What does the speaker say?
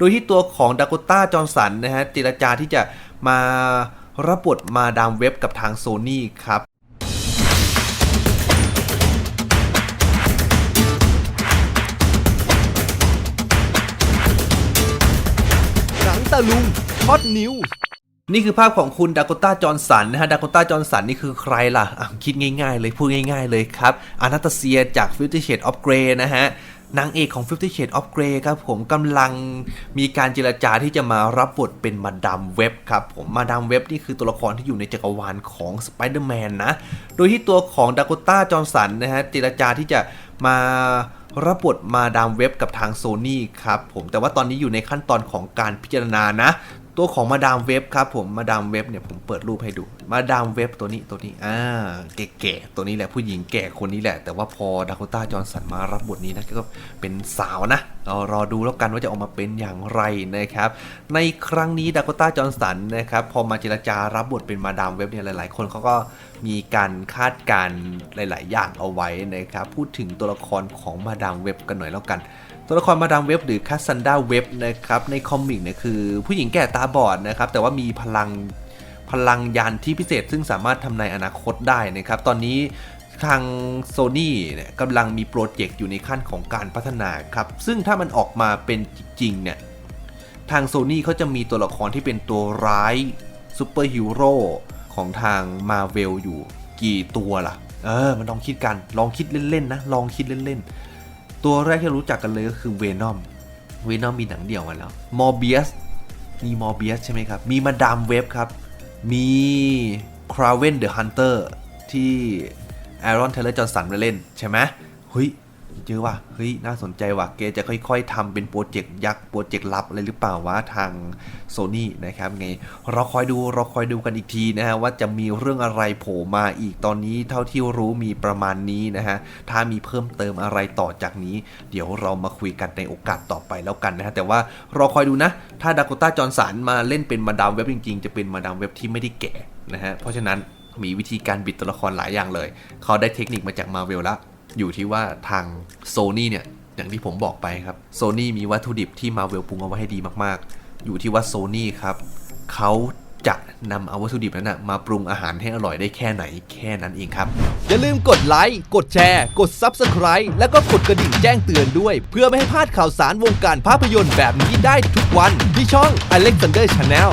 โดยที่ตัวของดาก o ต้าจอร์สันนะฮะเจรจาที่จะมารับบทมาดามเว็บกับทางโซนี่ครับหนังตะลุงช็อตนิวนี่คือภาพของคุณดาก o ต้าจอร์นสันนะฮะดาก o ต้าจอร์นสันนี่คือใครล่ะอะ คิดง่ายๆเลย พูดง่ายๆเลยครับอานาตาเซียจาก Fifty Shades of Grey นะฮะ นางเอกของ Fifty Shades of Grey ครับผมกำลังมีการเจรจาที่จะมารับบทเป็นมาดามเว็บครับผมมาดามเว็บนี่คือตัวละครที่อยู่ในจักรวาลของสไปเดอร์แมนนะ โดยที่ตัวของดากต้าจอร์นสันนะฮะเจรจาที่จะมารับบทมาดามเว็บกับทางโซนี่ครับผมแต่ว่าตอนนี้อยู่ในขั้นตอนของการพิจารณานะ ตัวของมาดามเว็บครับผมมาดามเว็บเนี่ยผมเปิดรูปให้ดู มาดามเว็บตัวนี้ตัวนี้อ่าแก่ๆตัวนี้แหละผู้หญิงแก่คนนี้แหละ แต่ว่าพอดาโคต้าจอห์นสันมารับบทนี้นะก็เป็นสาวนะเรารอดูแล้วกันว่าจะออกมาเป็นอย่างไรนะครับ ในครั้งนี้ดาโคต้าจอห์นสันนะครับพอมาเจรจารับบทเป็นมาดามเว็บเนี่ยหลายๆ คนเขาก็มีการคาดการณ์หลาย ๆ อย่างเอาไว้นะครับพูดถึงตัวละครของมาดามเว็บกันหน่อยแล้วกัน ตัวละครมาดามเว็บหรือคัสซันดาเว็บนะครับในคอมิกเนี่ยคือผู้หญิงแก่ตาบอดนะครับ แต่ว่ามีพลังพลังยานที่พิเศษ ซึ่งสามารถทำนายอนาคตได้นะครับ ตอนนี้ทางโซ n y เนี่ยกำลังมีโปรเจกต์อยู่ในขั้นของการพัฒนาครับ ซึ่งถ้ามันออกมาเป็นจริงเนี่ย ทางโซ n y เขาจะมีตัวละครที่เป็นตัวร้ายซูเปอร์ฮีโร่ของทางมาเวลอยู่กี่ตัวล่ะ เออ มันลองคิดกัน ลองคิดเล่น ๆ นะ ลองคิดเล่น ๆ ตัวแรกที่รู้จักกันเลยก็คือเวนอมเวนอมมีหนังเดี่ยวมาแล้วมอร์เบียส มีมอร์เบียสใช่ไหมครับ มีมาดามเว็บครับ มีคราเวนเดอะฮันเตอร์ที่แอรอนเทเลอร์จอห์นสันมาเล่น ใช่ไหมเฮ้ย เจอว่ะเฮ้ยน่าสนใจว่ะเกจะค่อยๆทำเป็นโปรเจกต์ยักษ์โปรเจกต์ลับอะไรหรือเปล่าวะทางโซนี่นะครับไงเราคอยดูเราคอยดูกันอีกทีนะฮะว่าจะมีเรื่องอะไรโผล่มาอีกตอนนี้เท่าที่รู้มีประมาณนี้นะฮะถ้ามีเพิ่มเติมอะไรต่อจากนี้ เดี๋ยวเรามาคุยกันในโอกาสต่อไปแล้วกันนะฮะแต่ว่าเราคอยดูนะ ถ้าดากต้าจอร์นสันมาเล่นเป็นมาดามเว็บจริงๆ จะเป็นมาดามเว็บที่ไม่ได้แก่นะฮะเพราะฉะนั้นมีวิธีการบิดตัวละครหลายอย่างเลย เขาได้เทคนิคมาจากมาเวลแล้ว อยู่ที่ว่าทางโซนี่เนี่ย อย่างที่ผมบอกไปครับโซนี่มีวัตถุดิบที่มาเวลปรุงเอาไว้ให้ดีมากๆ อยู่ที่ว่าโซนี่ครับเขาจะนำเอาวัตถุดิบนั้นนะมาปรุงอาหารให้อร่อยได้แค่ไหนแค่นั้นเองครับ อย่าลืมกดไลค์ กดแชร์ กด Subscribe แล้วก็กดกระดิ่งแจ้งเตือนด้วย เพื่อไม่ให้พลาดข่าวสารวงการภาพยนตร์แบบนี้ได้ทุกวัน ที่ช่อง Alexander Channel